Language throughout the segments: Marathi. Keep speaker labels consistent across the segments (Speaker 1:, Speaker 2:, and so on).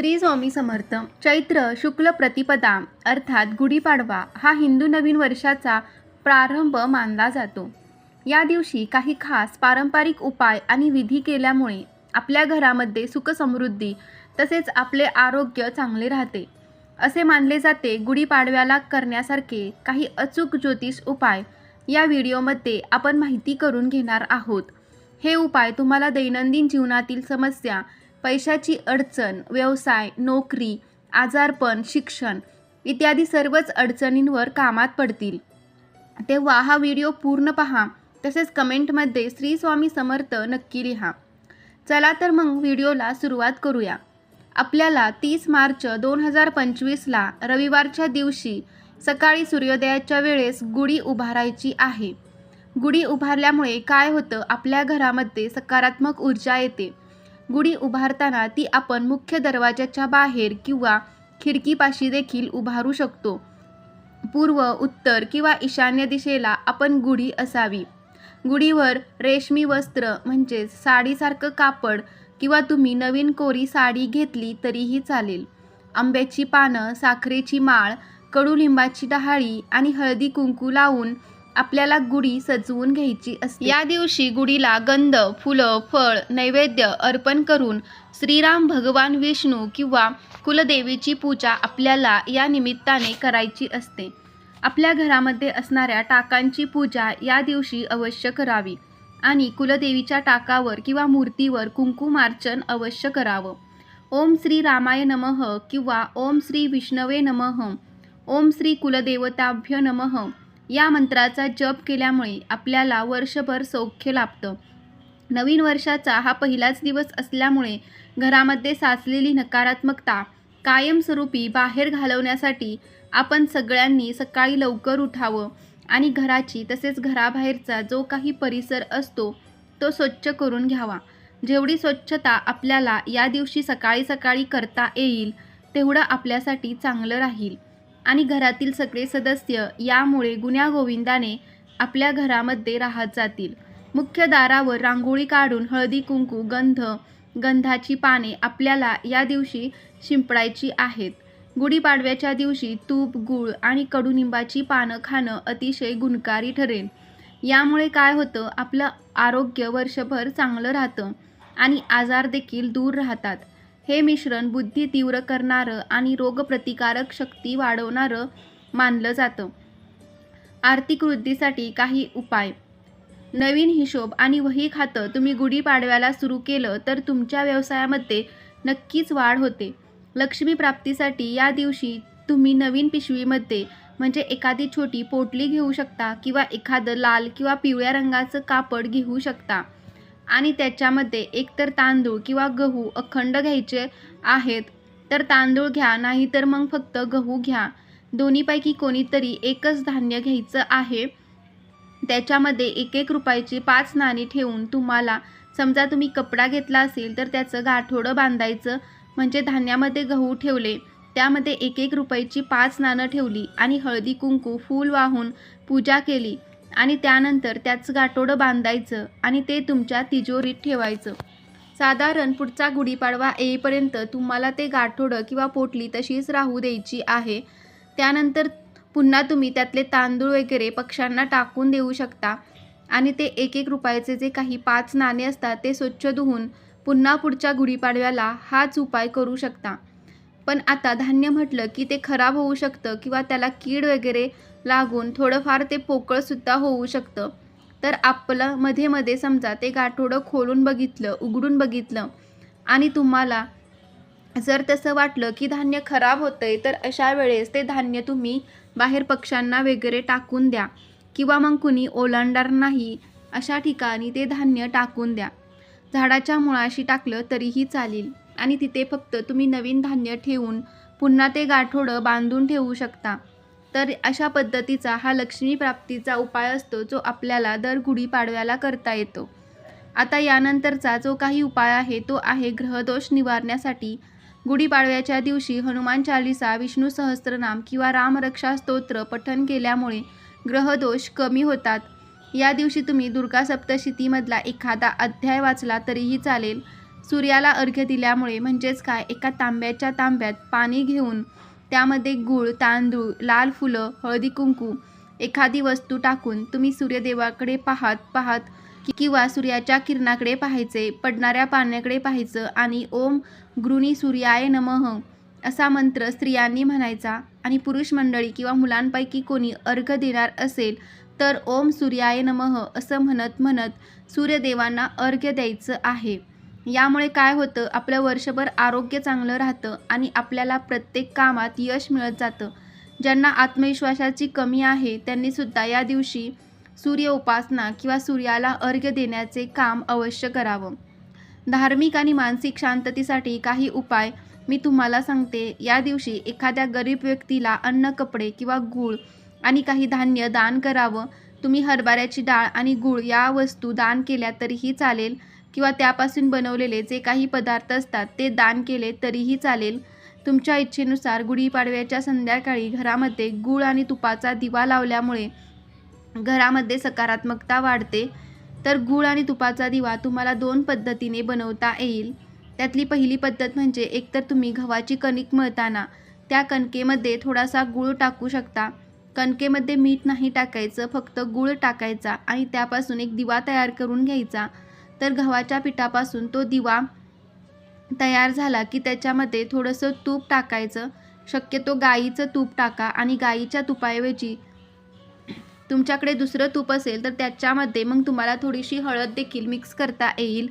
Speaker 1: श्री स्वामी समर्थ. चैत्र शुक्ल प्रतिपदा अर्थात गुढीपाडवा हा हिंदू नवीन वर्षाचा प्रारंभ मानला जातो. या दिवशी काही खास पारंपरिक उपाय आणि विधी केल्यामुळे आपल्या घरामध्ये सुखसमृद्धी तसेच आपले आरोग्य चांगले राहते. असे मानले जाते गुढीपाडव्याला करण्यासारखे काही अचूक ज्योतिष उपाय. या व्हिडिओमध्ये आपण माहिती करून घेणार आहोत. हे उपाय तुम्हाला दैनंदिन जीवनातील समस्या पैशाची अडचण व्यवसाय नोकरी आजारपण शिक्षण इत्यादी सर्वच अडचणींवर कामात पडतील. तेव्हा हा व्हिडिओ पूर्ण पहा तसेच कमेंटमध्ये श्री स्वामी समर्थ नक्की लिहा. चला तर मग व्हिडिओला सुरुवात करूया. आपल्याला तीस मार्च दोन हजार पंचवीसला रविवारच्या दिवशी सकाळी सूर्योदयाच्या वेळेस गुढी उभारायची आहे. गुढी उभारल्यामुळे काय होतं? आपल्या घरामध्ये सकारात्मक ऊर्जा येते. गुढी उभारताना ती आपण मुख्य दरवाजाच्या बाहेर किंवा खिडकीपाशी देखील उभारू शकतो. पूर्व उत्तर किंवा ईशान्य दिशेला आपण गुढी असावी. गुढीवर रेशमी वस्त्र म्हणजेच साडीसारखं कापड किंवा तुम्ही नवीन कोरी साडी घेतली तरीही चालेल. आंब्याची पानं साखरेची माळ कडुलिंबाची डहाळी आणि हळदी कुंकू लावून आपल्याला गुढी सजवून घ्यायची असते. या दिवशी गुढीला गंध फुलं फळ नैवेद्य अर्पण करून श्रीराम भगवान विष्णू किंवा कुलदेवीची पूजा आपल्याला या निमित्ताने करायची असते. आपल्या घरामध्ये असणाऱ्या टाकांची पूजा या दिवशी अवश्य करावी आणि कुलदेवीच्या टाकावर किंवा मूर्तीवर कुंकुमार्चन अवश्य करावं. ओम श्री रामाय नमः किंवा ओम श्री विष्णवे नमः ओम श्री कुलदेवताभ्य नमः या मंत्राचा जप केल्यामुळे आपल्याला वर्षभर सौख्य लाभतं. नवीन वर्षाचा हा पहिलाच दिवस असल्यामुळे घरामध्ये साचलेली नकारात्मकता कायमस्वरूपी बाहेर घालवण्यासाठी आपण सगळ्यांनी सकाळी लवकर उठावं आणि घराची तसेच घराबाहेरचा जो काही परिसर असतो तो स्वच्छ करून घ्यावा. जेवढी स्वच्छता आपल्याला या दिवशी सकाळी सकाळी करता येईल तेवढं आपल्यासाठी चांगलं राहील. आणि घरातील सगळे सदस्य यामुळे गुण्यागोविंदाने आपल्या घरामध्ये राहत जातील. मुख्य दारावर रांगोळी काढून हळदी कुंकू गंध गंधाची पाने आपल्याला या दिवशी शिंपडायची आहेत. गुढीपाडव्याच्या दिवशी तूप गूळ आणि कडुनिंबाची पानं खाणं अतिशय गुणकारी ठरेल. यामुळे काय होतं आपलं आरोग्य वर्षभर चांगलं राहतं आणि आजार देखील दूर राहतात. हे मिश्रण बुद्धी तीव्र करणारं आणि रोगप्रतिकारक शक्ती वाढवणारं मानलं जातं. आर्थिक वृद्धीसाठी काही उपाय. नवीन हिशोब आणि वही खातं तुम्ही गुढीपाडव्याला सुरू केलं तर तुमच्या व्यवसायामध्ये नक्कीच वाढ होते. लक्ष्मी प्राप्तीसाठी या दिवशी तुम्ही नवीन पिशवीमध्ये म्हणजे एखादी छोटी पोटली घेऊ शकता किंवा एखादं लाल किंवा पिवळ्या रंगाचं कापड घेऊ शकता. आणि त्याच्यामध्ये एकतर तांदूळ किंवा गहू अखंड घ्यायचे आहेत तर तांदूळ घ्या नाही तर मग फक्त गहू घ्या. दोन्हीपैकी कोणीतरी एकच धान्य घ्यायचं आहे. त्याच्यामध्ये एक एक रुपयाची पाच नाणी ठेवून तुम्हाला समजा तुम्ही कपडा घेतला असेल तर त्याचं गाठोडं बांधायचं म्हणजे धान्यामध्ये गहू ठेवले त्यामध्ये एक एक रुपयाची पाच नाणं ठेवली आणि हळदी कुंकू फूल वाहून पूजा केली. आणि त्यानंतर त्याचं गाठोडं बांधायचं आणि ते तुमच्या तिजोरीत ठेवायचं. साधारण पुढचा गुढीपाडवा येईपर्यंत तुम्हाला ते गाठोडं किंवा पोटली तशीच राहू द्यायची आहे. त्यानंतर पुन्हा तुम्ही त्यातले तांदूळ वगैरे पक्ष्यांना टाकून देऊ शकता. आणि ते एक एक रुपयाचे जे काही पाच नाणे असतात ते स्वच्छ धुवून पुन्हा पुढच्या गुढीपाडव्याला हाच उपाय करू शकता. पण आता धान्य म्हटलं की ते खराब होऊ शकतं किंवा त्याला कीड वगैरे लागून थोडंफार ते पोकळसुद्धा होऊ शकतं. तर आपलं मध्ये मध्ये समजा ते गाठोडं खोलून बघितलं उघडून बघितलं आणि तुम्हाला जर तसं वाटलं की धान्य खराब होतं आहे तर अशा वेळेस ते धान्य तुम्ही बाहेर पक्ष्यांना वगैरे टाकून द्या किंवा मग कुणी ओलांडणार नाही अशा ठिकाणी ते धान्य टाकून द्या. झाडाच्या मुळाशी टाकलं तरीही चालेल आणि तिथे फक्त तुम्ही नवीन धान्य ठेवून पुन्हा ते गाठोडं बांधून ठेवू शकता. तर अशा पद्धतीचा हा लक्ष्मी प्राप्तीचा उपाय असतो जो आपल्याला दर गुढीपाडव्याला करता येतो. आता यानंतरचा जो काही उपाय आहे तो आहे ग्रहदोष निवारण्यासाठी. गुढीपाडव्याच्या दिवशी हनुमान चालिसा विष्णू सहस्त्रनाम किंवा रामरक्षा स्तोत्र पठन केल्यामुळे ग्रहदोष कमी होतात. या दिवशी तुम्ही दुर्गा सप्तशतीमधला एखादा अध्याय वाचला तरीही चालेल. सूर्याला अर्घ्य दिल्यामुळे म्हणजेच काय? एका तांब्याच्या तांब्यात पाणी घेऊन त्यामध्ये गूळ तांदूळ लाल फुलं हळदी कुंकू एखादी वस्तू टाकून तुम्ही सूर्यदेवाकडे पाहत पाहत किंवा सूर्याच्या किरणाकडे पाहायचे पडणाऱ्या पाण्याकडे पाहायचं आणि ओम गृणी सूर्याय नमः असा मंत्र स्त्रियांनी म्हणायचा आणि पुरुष मंडळी किंवा मुलांपैकी कोणी अर्घ देणार असेल तर ओम सूर्याय नमः असं म्हणत म्हणत सूर्यदेवांना अर्घ्य द्यायचं आहे. यामुळे काय होतं आपलं वर्षभर आरोग्य चांगलं राहतं आणि आपल्याला प्रत्येक कामात यश मिळत जातं. ज्यांना आत्मविश्वासाची कमी आहे त्यांनीसुद्धा या दिवशी सूर्य उपासना किंवा सूर्याला अर्घ्य देण्याचे काम अवश्य करावं. धार्मिक आणि मानसिक शांततेसाठी काही उपाय मी तुम्हाला सांगते. या दिवशी एखाद्या गरीब व्यक्तीला अन्न कपडे किंवा गूळ आणि काही धान्य दान करावं. तुम्ही हरभऱ्याची डाळ आणि गूळ या वस्तू दान केल्या तरीही चालेल. किंवा त्यापासून बनवलेले जे काही पदार्थ असतात ते दान केले तरीही चालेल. तुमच्या इच्छेनुसार गुढीपाडव्याच्या संध्याकाळी घरामध्ये गूळ आणि तुपाचा दिवा लावल्यामुळे घरामध्ये सकारात्मकता वाढते. तर गूळ आणि तुपाचा दिवा तुम्हाला दोन पद्धतीने बनवता येईल. त्यातली पहिली पद्धत म्हणजे एकतर तुम्ही गव्हाची कणिक मळताना त्या कणकेमध्ये थोडासा गूळ टाकू शकता. कणकेमध्ये मीठ नाही टाकायचं फक्त गूळ टाकायचा आणि त्यापासून एक दिवा तयार करून घ्यायचा. तर गव्हाच्या पिठापासून तो दिवा तयार झाला की त्याच्यामध्ये थोडंसं तूप टाकायचं. शक्यतो गाईचं तूप टाका आणि गाईच्या तुपाऐवजी तुमच्याकडे दुसरं तूप असेल तर त्याच्यामध्ये मग तुम्हाला थोडीशी हळद देखील मिक्स करता येईल.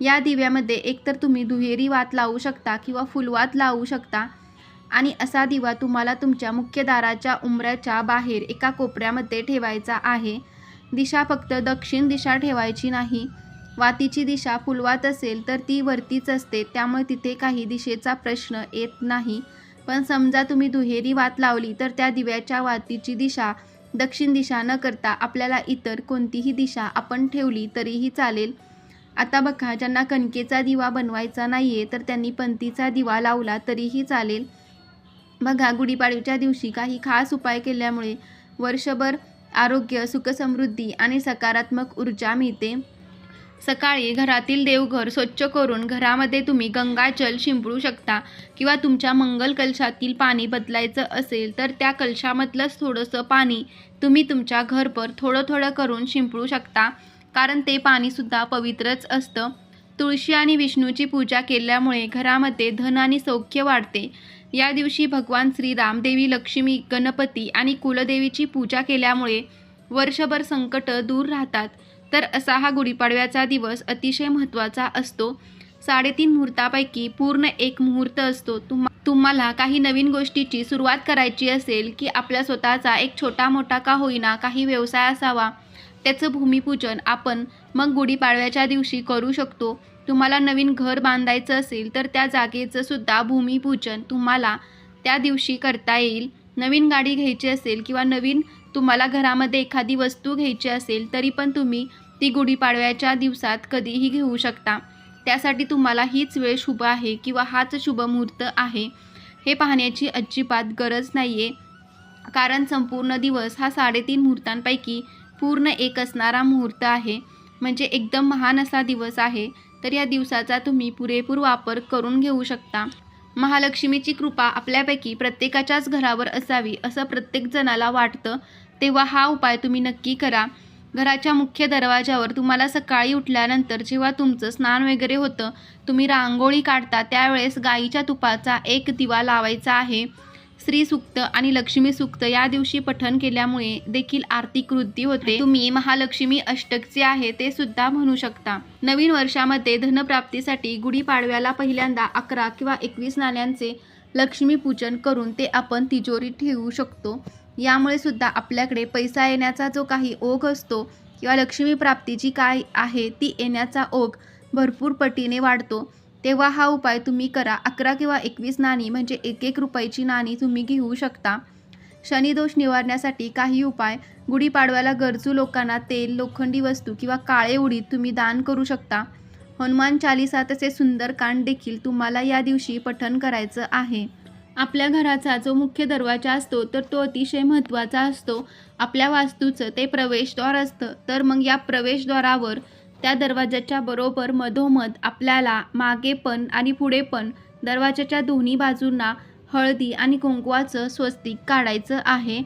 Speaker 1: या दिव्यामध्ये एकतर तुम्ही दुहेरी वात लावू शकता किंवा फुलवात लावू शकता. आणि असा दिवा तुम्हाला तुमच्या मुख्य दाराच्या उंबऱ्याच्या बाहेर एका कोपऱ्यामध्ये ठेवायचा आहे. दिशा फक्त दक्षिण दिशा ठेवायची नाही. वातीची दिशा फुलवात असेल तर ती वरतीच असते. त्यामुळे तिथे काही दिशेचा प्रश्न येत नाही. पण समजा तुम्ही दुहेरी वात लावली तर त्या दिव्याच्या वातीची दिशा दक्षिण दिशा न करता आपल्याला इतर कोणतीही दिशा आपण ठेवली तरीही चालेल. आता बघा ज्यांना कणकेचा दिवा बनवायचा नाही आहे तर त्यांनी पंतीचा दिवा लावला तरीही चालेल. बघा गुढीपाडीच्या दिवशी काही खास उपाय केल्यामुळे वर्षभर आरोग्य सुखसमृद्धी आणि सकारात्मक ऊर्जा मिळते. सकाळी घरातील देवघर स्वच्छ करून घरामध्ये तुम्ही गंगाजल शिंपडू शकता किंवा तुमच्या मंगल कलशातील पाणी बदलायचं असेल तर त्या कलशामधलंच थोडंसं पाणी तुम्ही तुमच्या घरभर थोडं थोडं करून शिंपडू शकता. कारण ते पाणीसुद्धा पवित्रच असतं. तुळशी आणि विष्णूची पूजा केल्यामुळे घरामध्ये धन आणि सौख्य वाढते. या दिवशी भगवान श्रीराम देवी लक्ष्मी गणपती आणि कुलदेवीची पूजा केल्यामुळे वर्षभर संकट दूर राहतात. तर असा हा गुढीपाडव्याचा दिवस अतिशय महत्त्वाचा असतो. साडेतीन मुहूर्तापैकी पूर्ण एक मुहूर्त असतो. तुम्हा तुम्हाला काही नवीन गोष्टीची सुरुवात करायची असेल की आपल्या स्वतःचा एक छोटा मोठा का होईना काही व्यवसाय असावा. त्याचं भूमिपूजन आपण मग गुढीपाडव्याच्या दिवशी करू शकतो. तुम्हाला नवीन घर बांधायचं असेल तर त्या जागेचं सुद्धा भूमिपूजन तुम्हाला त्या दिवशी करता येईल. नवीन गाडी घ्यायची असेल किंवा नवीन तुम्हाला घरामध्ये एखादी वस्तू घ्यायची असेल तरी पण तुम्ही ती गुढीपाडव्याच्या दिवसात कधीही घेऊ शकता. त्यासाठी तुम्हाला हीच वेळ शुभ आहे किंवा हाच शुभ मुहूर्त आहे हे पाहण्याची अजिबात गरज नाही आहे कारण संपूर्ण दिवस हा साडेतीन मुहूर्तांपैकी पूर्ण एक असणारा मुहूर्त आहे. म्हणजे एकदम महान असा दिवस आहे तर या दिवसाचा तुम्ही पुरेपूर वापर करून घेऊ शकता. महालक्ष्मीची कृपा आपल्यापैकी प्रत्येकाच्याच घरावर असावी असं प्रत्येक जणाला वाटतं तेव्हा हा उपाय तुम्ही नक्की करा. घराच्या मुख्य दरवाजावर तुम्हाला सकाळी उठल्यानंतर जेव्हा तुमचं स्नान वगैरे होतं तुम्ही रांगोळी काढता त्यावेळेस गाईच्या तुपाचा एक दिवा लावायचा आहे. श्री सुक्त आणि लक्ष्मी सुक्त या दिवशी पठण केल्यामुळे देखील आर्थिक वृद्धी होते. तुम्ही महालक्ष्मी अष्टक जे आहे ते सुद्धा म्हणू शकता. नवीन वर्षामध्ये धनप्राप्तीसाठी गुढीपाडव्याला पहिल्यांदा अकरा किंवा एकवीस नाण्यांचे लक्ष्मीपूजन करून ते आपण तिजोरीत ठेवू शकतो. यामुळे सुद्धा आपल्याकडे पैसा येण्याचा जो काही ओघ असतो किंवा लक्ष्मी प्राप्तीची काय आहे ती येण्याचा ओघ भरपूर पटीने वाढतो. तेव्हा हा उपाय तुम्ही करा. अकरा किंवा एकवीस नाणी म्हणजे एक एक रुपयाची नाणी तुम्ही घेऊ शकता. शनिदोष निवारण्यासाठी काही उपाय. गुढीपाडव्याला गरजू लोकांना तेल लोखंडी वस्तू किंवा काळे उडीद तुम्ही दान करू शकता. हनुमान चालिसा तसे सुंदरकांड देखील तुम्हाला या दिवशी पठण करायचं आहे. आपल्या घराचा जो मुख्य दरवाजा असतो तर तो अतिशय महत्त्वाचा असतो. आपल्या वास्तूचं ते प्रवेशद्वार असतं. तर मग या प्रवेशद्वारावर त्या दरवाजाच्या बरोबर मधोमध आपल्याला मागे पण आणि पुढे पण दरवाजाच्या दोन्ही बाजूंना हळदी आणि कुंकवाचं स्वस्तिक काढायचं आहे.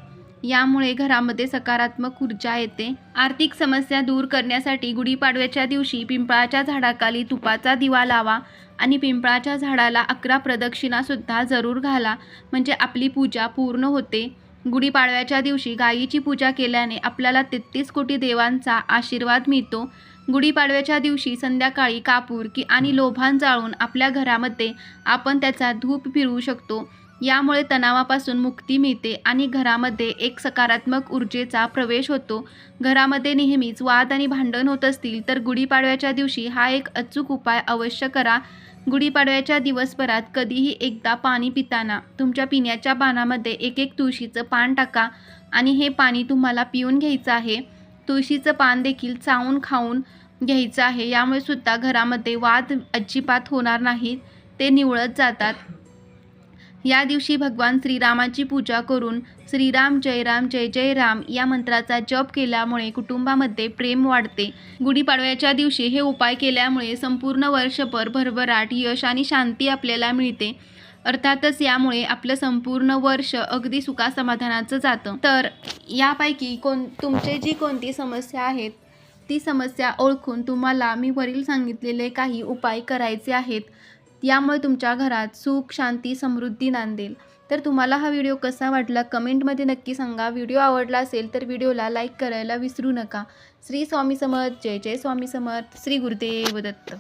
Speaker 1: यामुळे घरामध्ये सकारात्मक ऊर्जा येते. आर्थिक समस्या दूर करण्यासाठी गुढीपाडव्याच्या दिवशी पिंपळाच्या झाडाखाली तुपाचा दिवा लावा आणि पिंपळाच्या झाडाला अकरा प्रदक्षिणासुद्धा जरूर घाला. म्हणजे आपली पूजा पूर्ण होते. गुढीपाडव्याच्या दिवशी गायीची पूजा केल्याने आपल्याला तेहतीस कोटी देवांचा आशीर्वाद मिळतो. गुढीपाडव्याच्या दिवशी संध्याकाळी कापूर की आणि लोभान जाळून आपल्या घरामध्ये आपण त्याचा धूप फिरवू शकतो. यामुळे तणावापासून मुक्ती मिळते आणि घरामध्ये एक सकारात्मक ऊर्जेचा प्रवेश होतो. घरामध्ये नेहमीच वाद आणि भांडण होत असतील तर गुढीपाडव्याच्या दिवशी हा एक अचूक उपाय अवश्य करा. गुढीपाडव्याच्या दिवसभरात कधीही एकदा पाणी पिताना तुमच्या पिण्याच्या पानामध्ये एक एक तुळशीचं पान टाका आणि हे पाणी तुम्हाला पिऊन घ्यायचं आहे. तुळशीचं पान देखील चावून खाऊन घ्यायचं आहे. यामुळे सुद्धा घरामध्ये वाद अजिबात होणार नाहीत. ते निवळत जातात. या दिवशी भगवान श्रीरामाची पूजा करून श्रीराम जय राम जय जय राम या मंत्राचा जप केल्यामुळे कुटुंबामध्ये प्रेम वाढते. गुढीपाडव्याच्या दिवशी हे उपाय केल्यामुळे संपूर्ण वर्षभर भरभराट यश आणि शांती आपल्याला मिळते. अर्थातच यामुळे आपलं संपूर्ण वर्ष अगदी सुखासमाधानाचं जातं. तर यापैकी कोण तुमचे जी कोणती समस्या आहेत ती समस्या ओळखून तुम्हाला मी वरील सांगितलेले काही उपाय करायचे आहेत. यामुळे तुमच्या घरात सुख शांती समृद्धी नांदेल. तर तुम्हाला हा व्हिडिओ कसा वाटला कमेंटमध्ये नक्की सांगा. व्हिडिओ आवडला असेल तर व्हिडिओला लाईक करायला विसरू नका. श्री स्वामी समर्थ. जय जय स्वामी समर्थ. श्री गुरुदेव दत्त.